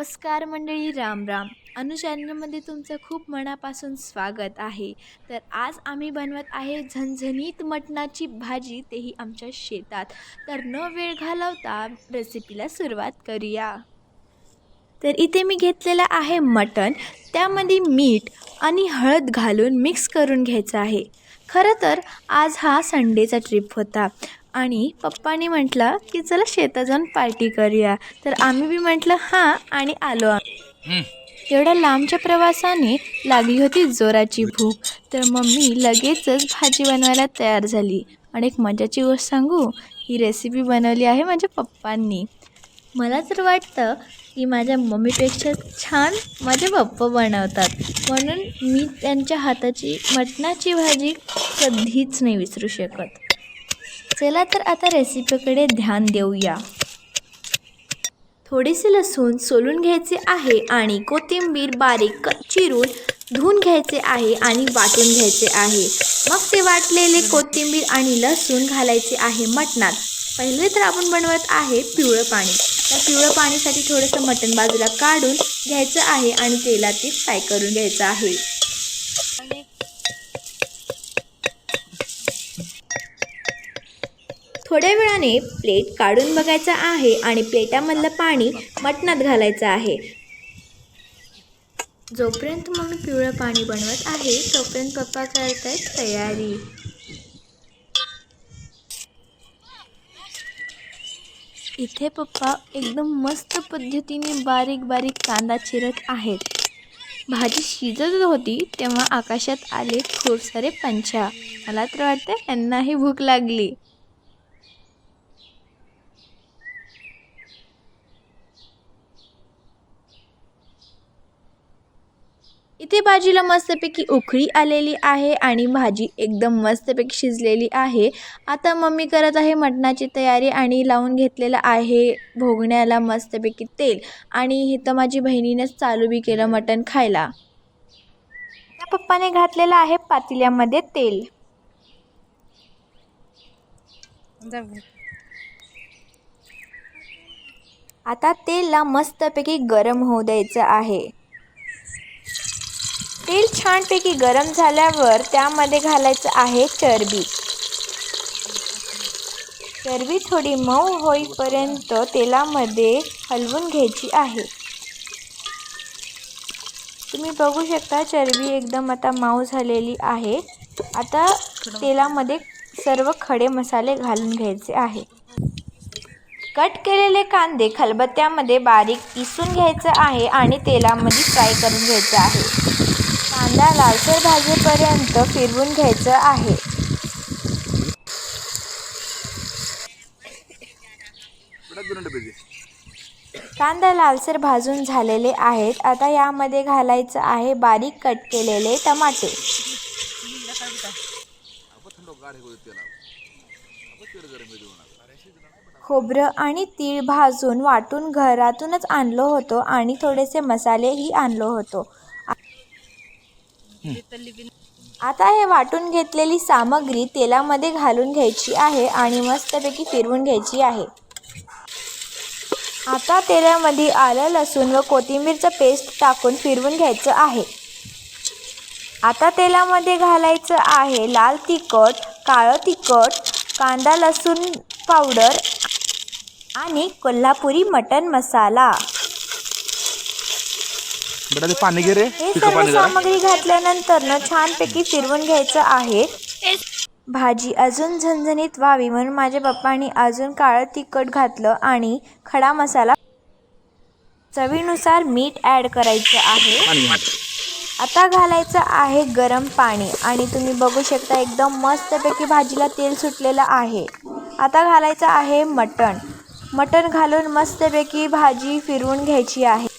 नमस्कार मंडळी राम राम. अनु चॅनलमध्ये तुमचं खूप मनापासून स्वागत आहे. तर आज आम्ही बनवत आहे झणझणीत मटणाची भाजी तेही आमच्या शेतात. तर न वेळ घालवता रेसिपीला सुरुवात करूया. तर इथे मी घेतलेलं आहे मटण. त्यामध्ये मीठ आणि हळद घालून मिक्स करून घ्यायचं आहे. खरं तर आज हा संडेचा ट्रिप होता. आणि पप्पानी म्हटलं की चला शेतात जाऊन पार्टी करूया. तर आम्ही बी म्हटलं हां आणि आलो आम्ही. तेवढ्या लांबच्या प्रवासाने लागली होती जोराची भूक. तर मम्मी लगेचच भाजी बनवायला तयार झाली. आणि एक मजाची गोष्ट सांगू ही रेसिपी बनवली आहे माझ्या पप्पांनी. मला तर वाटतं की माझ्या मम्मीपेक्षा छान माझे पप्पा बनवतात. म्हणून मी त्यांच्या हाताची मटणाची भाजी कधीच नाही विसरू शकत. चला तर आता रेसिपीकडे ध्यान देऊया. थोडेसे लसूण सोलून घ्यायचे आहे आणि कोथिंबीर बारीक चिरून धुवून घ्यायचे आहे आणि वाटून घ्यायचे आहे. मग ते वाटलेले कोथिंबीर आणि लसूण घालायचे आहे मटणात. पहिले तर आपण बनवत आहे पिवळं पाणी. त्या पिवळं पाणीसाठी थोडंसं मटण बाजूला काढून घ्यायचं आहे आणि तेलात ते फ्राय करून घ्यायचं आहे. थोड्या वेळाने प्लेट काढून बघायचा आहे आणि प्लेटामधलं पाणी मटणात घालायचं आहे. जोपर्यंत मम्मी पिवळं पाणी बनवत आहे तोपर्यंत पप्पा करत आहेत तयारी. इथे पप्पा एकदम मस्त पद्धतीने बारीक बारीक कांदा चिरत आहेत. भाजी शिजत होती तेव्हा आकाशात आले खूप सारे पंछा. मला तर वाटतं यांनाही भूक लागली. इथे भाजीला मस्तपैकी उकळी आलेली आहे आणि भाजी एकदम मस्तपैकी शिजलेली आहे. आता मम्मी करत आहे मटणाची तयारी आणि लावून घेतलेलं आहे भोगण्याला मस्तपैकी तेल. आणि इथं माझी बहिणीनेच चालू बी केलं मटण खायला. त्या पप्पाने घातलेलं आहे पातेल्यामध्ये तेल. आता तेलला मस्तपैकी गरम होऊ द्यायचं आहे. तेल छानपैकी गरम झाल्यावर त्यामध्ये घालायचं आहे चरबी. चरबी थोडी मऊ होईपर्यंत तेलामध्ये हलवून घ्यायची आहे. तुम्ही बघू शकता चरबी एकदम आता मऊ झालेली आहे. आता तेलामध्ये सर्व खडे मसाले घालून घ्यायचे आहे. कट केलेले कांदे खलबत्त्यामध्ये बारीक किसून घ्यायचं आहे आणि तेलामध्ये फ्राय करून घ्यायचं आहे. कांदा लालसर भाजेपर्यंत फिरवून घ्यायचं आहे. कांदा लालसर भाजून झालेले आहेत. आता यामध्ये घालायचं आहे बारीक कट केलेले टमाटे. खोबरं आणि तीळ भाजून वाटून घरातूनच आणलो होतो आणि थोडेसे मसालेही आणलो होतो. आता हे वाटून घेतलेली सामग्री तेलामध्ये घालून घ्यायची आहे आणि मस्तपैकी फिरवून घ्यायची आहे. आता तेलामध्ये आलं लसूण व कोथिंबीरचं पेस्ट टाकून फिरवून घ्यायचं आहे. आता तेलामध्ये घालायचं आहे लाल तिखट काळं तिखट कांदा लसूण पावडर आणि कोल्हापुरी मटन मसाला. बेटा ते पाणी घे रे. हे पिकं सर्व पाणी जरा. सामग्री घातल्यानंतर न छानपैकी फिरवून घ्यायचं आहे. भाजी अजून झणझणीत व्हावी म्हणून माझ्या पप्पांनी अजून काळं तिखट घातलं आणि खडा मसाला चवीनुसार मीठ ॲड करायचं आहे. पाणी घे. आता घालायचं आहे गरम पाणी आणि तुम्ही बघू शकता एकदम मस्तपैकी भाजीला तेल सुटलेलं आहे. आता घालायचं आहे मटण. मटण घालून मस्तपैकी भाजी फिरवून घ्यायची आहे.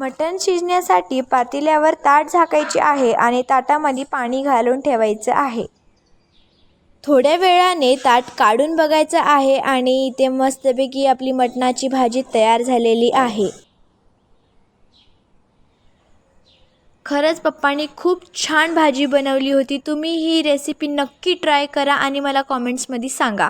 मटण शिजण्यासाठी पातेल्यावर ताट झाकायचे आहे आणि ताटामध्ये पाणी घालून ठेवायचं आहे. थोड्या वेळाने ताट काढून बघायचं आहे आणि इथे मस्तपैकी आपली मटणाची भाजी तयार झालेली आहे. खरंच पप्पांनी खूप छान भाजी बनवली होती. तुम्ही ही रेसिपी नक्की ट्राय करा आणि मला कॉमेंट्समध्ये सांगा.